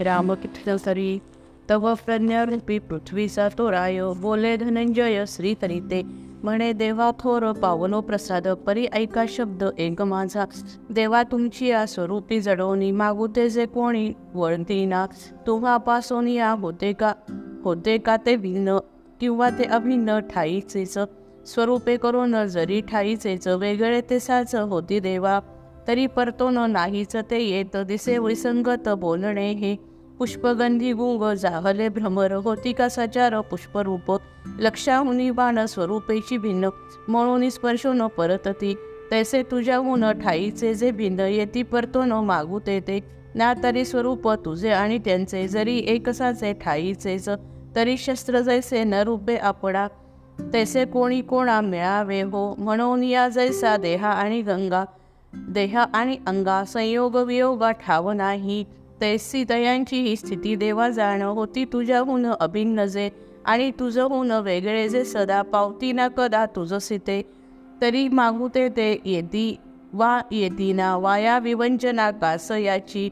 रामकृष्ण सरी तव प्रज्ञारूपी पृथ्वीचा तोराय बोले धनंजय श्री तरीते. म्हणे देवा थोर पावनो प्रसाद परी ऐका शब्द एक माझा. देवा तुमची या स्वरूपी जडवणी मागू ते जे कोणी वळती ना. तुम्हापासून या होते का? होते का ते भिन्न? किंवा ते अभिन्न ठाईचेच? स्वरूपे करून जरी ठाईचेच वेगळे ते साच होती देवा. तरी परतोन नाहीच ते येत दिसे विसंगत बोलणे हे. पुष्पगंधी गुंग जाहले भ्रमर होती का सचार पुष्परूप लक्षाहुनी बाण स्वरूपेची भिन्न. म्हणून स्पर्शोन परतती तैसे तुझ्याहून ठाईचे जे भिन्न येती न मागू ते ते. ना तरी स्वरूप तुझे आणि त्यांचे जरी एकसाचे ठाईचेच तरी शस्त्र जैसे न रूपे आपडा तैसे कोणी कोणा मिळावे हो म्हणून या जैसा देहा आणि गंगा. देह आणि अंगा संयोग वियोगा ठाव नाही. तैसी दयांची ही स्थिती देवा जाणं होती तुझ्याहून अभिन्न जे आणि तुझंहून वेगळे जे सदा पावती ना कदा तुझं सीते. तरी मागू ते ते येती वा येती ना वाया विवंचना कास याची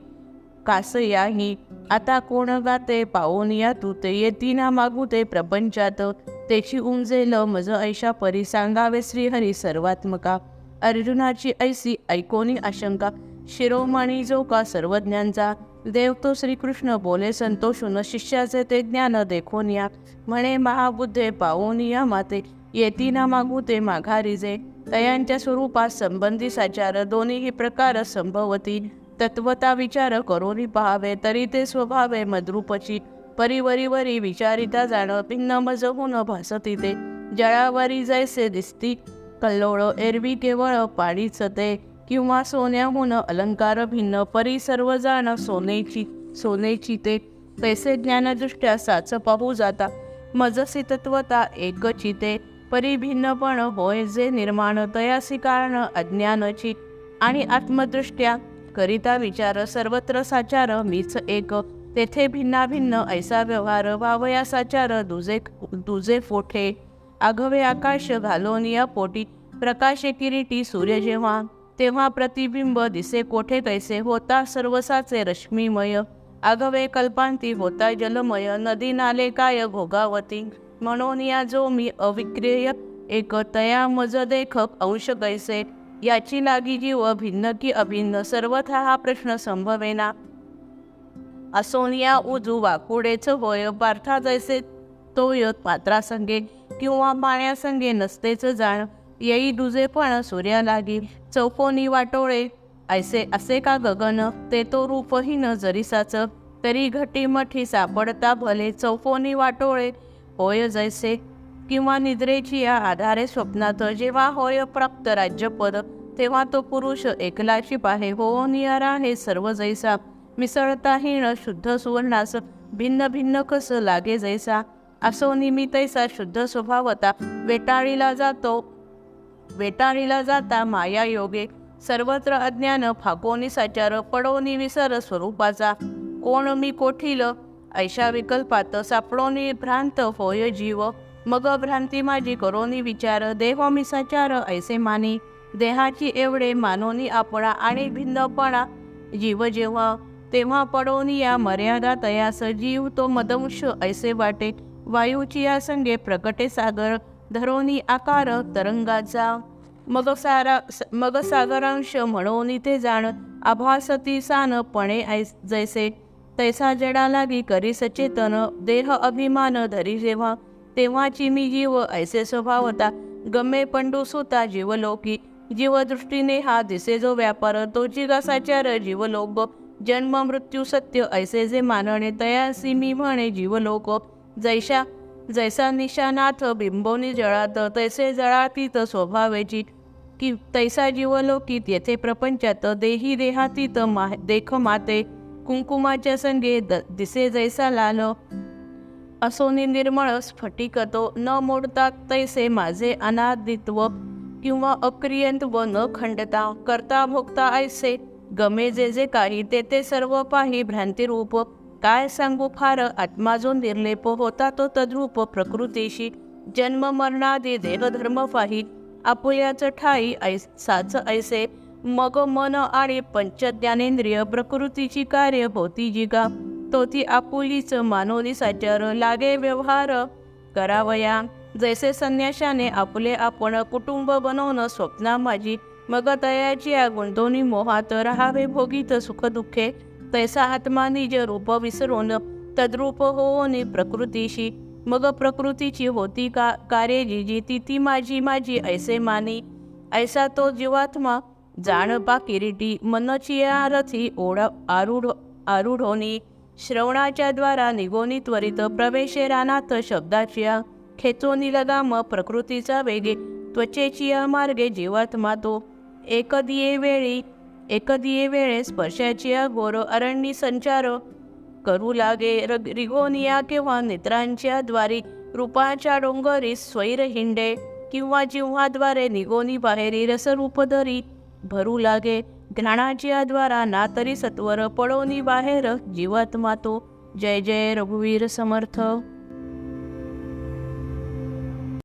कास याही आता कोण गाते पाहून या तू ते येती ना मागू ते प्रपंचात. त्याची उमजेल मज ऐशा परी सांगावे श्रीहरी सर्वात्मका. अर्जुनाची ऐसी ऐकोनी आशंका. शिरोमणी जो का सर्वज्ञांचा? देव तो श्रीकृष्ण बोले संतोषून शिष्याचे ते ज्ञान देखून या. म्हणे महाबुद्धे पाहून या माते. येती ना मागू ते माघारीजे तयांच्या स्वरूपात संबंधी साचार दोन्ही प्रकार संभवती. तत्वता विचार करून पहावे तरी ते स्वभावे मद्रूपची. परिवरीवरी विचारिता जाण भिन्न मजहून भासती ते. जळावरी जैसे दिसती. कल्लोळ एरवी केवळ पाणीच ते. किंवा सोन्याहून अलंकार भिन्न परी सर्व जाण सोनेची सोनेची ते तैसे ज्ञानदृष्ट्या साच पाहू जाता. मजसी तत्वता एकची ते परी भिन्नपण होय जे निर्माण तयासी कारण अज्ञानची आणि आत्मदृष्ट्या करिता विचार सर्वत्र साचार मीच एक. तेथे भिन्ना भिन्न ऐसा व्यवहार वावया साचार दुजे दुजे फोठे. आघवे आकाश घालोनिया पोटी प्रकाश किरीटी सूर्य जेव्हा तेव्हा प्रतिबिंब दिसे कोठे कैसे होता सर्वसाचे रश्मीमय. आघवे कल्पांती होता जलमय नदी नाले काय भोगावती म्हणून या जो मी अविक्रेय एक तया मज देखक अंश कैसे याची लागी जीव भिन्न की अभिन्न सर्वथा हा प्रश्न संभवेना. असोनिया उजू वाकुडेच होय पार्था जैसे तोय पात्रासंगे किंवा पाण्यासंगे नसतेच जाण. येई दुजे पण सूर्या लागी. चौकोनी वाटोळे ऐसे असे का गगन? ते तो रूपहीन जरीसाच. तरी घटी मठी सापडता भले चौकोनी वाटोळे. होय जैसे किंवा निद्रेची या आधारे स्वप्नात. जेव्हा होय प्राप्त राज्यपद तेव्हा तो पुरुष एकलाची पाहे. हो नियारा हे सर्व जैसा. मिसळताहीण शुद्ध सुवर्णास. भिन्न भिन्न कस लागे जैसा. असो निमितैसा शुद्ध स्वभावता. वेटाळीला जातो. वेटाळीला जाता माया योगे. सर्वत्र अज्ञान फाकोनी साचार पडोनी विसर स्वरूपाचा. कोण मी कोठील? ऐशा विकल्पात सापडोनी भ्रांत होय जीव. मग भ्रांती माझी करोनी विचार देह मी साचार ऐसे मानी. देहाची एवढे मानोनी आपणा आणि भिन्नपणा. जीव जेव्हा तेव्हा पडोनी या मर्यादा तयास जीव तो मदंश ऐसे वाटे. वायूची या संगे प्रकटे सागर. धरोनी आकार तरंगाचा. मग सारा मग सागरांश म्हणून इथे जाण आभासती सानपणे ऐस जैसे. तैसा जडा लागी करी सचेतन देह अभिमान धरी जेव्हा तेव्हाची मी जीव ऐसे स्वभावता. गमे पंडू सुता जीवलोकी. जीवदृष्टीने हा दिसे जो व्यापार तो जिगासाचार जीवलोक. जन्म मृत्यू सत्य ऐसे जे मानणे तयासी मी म्हणे जीवलोक. जैशा जैसा निशानाथ बिंबोनी जळात तैसे जळातीत स्वभावेची की तैसा जीवलोकीत येथे प्रपंचात देही देहातीत मा देख माते कुंकुमाच्या संगे द दिसे जैसा लाल। असोनी निर्मळ स्फटिक तो न मोडता तैसे माझे अनादित्व। किंवा अक्रियंत व न खंडता करता भोगता ऐसे गमे जे जे काही ते ते सर्व पाही भ्रांतिरूप। काय सांगू फार आत्मा जो निर्लेप होता तो तद्रूप प्रकृतीशी. जन्म मरणादी देहधर्म फाही. आपुल्याच ठाई ऐसाच ऐसे. मग मन आणि पंचज्ञानेंद्रिय प्रकृतीची कार्य होती जिगा. तो ती आपुलीच मानोनी साचार लागे व्यवहार करावया. जैसे संन्याशाने आपले आपण कुटुंब बनवणं स्वप्ना माझी मग तयाची या गुंतवणी मोहात राहावे भोगीत सुख दुःखे तैसा आत्मा निज रूप विसरून। तद्रूप होऊन प्रकृतीशी मग प्रकृतीची होती का कार्य जी जी ती ती माझी माझी ऐसे मानी। ऐसा तो जीवात्मा जाणपा किरीटी मनची आरथी ओढ आरूढ आरूढोनी। श्रवणाच्या द्वारा निगोनी त्वरित प्रवेशे रानात शब्दाच्या खेचोनी लगाम प्रकृतीचा वेगे। त्वचेची मार्गे जीवात्मा तो। एकदिये वेळी एकदिये वेळे स्पर्शाची घोर अरण्य संचार. करू लागे रग रिगोनिया किंवा नेत्रांच्या द्वारी रूपाच्या डोंगरी स्वैर हिंडे किंवा जिव्हाद्वारे निगोनी बाहेरी रसरूप धरी. भरू लागे घ्राणाच्या द्वारा ना तरी सत्वर पडोनी बाहेर जीवात्मा तो. जय जय रघुवीर समर्थ.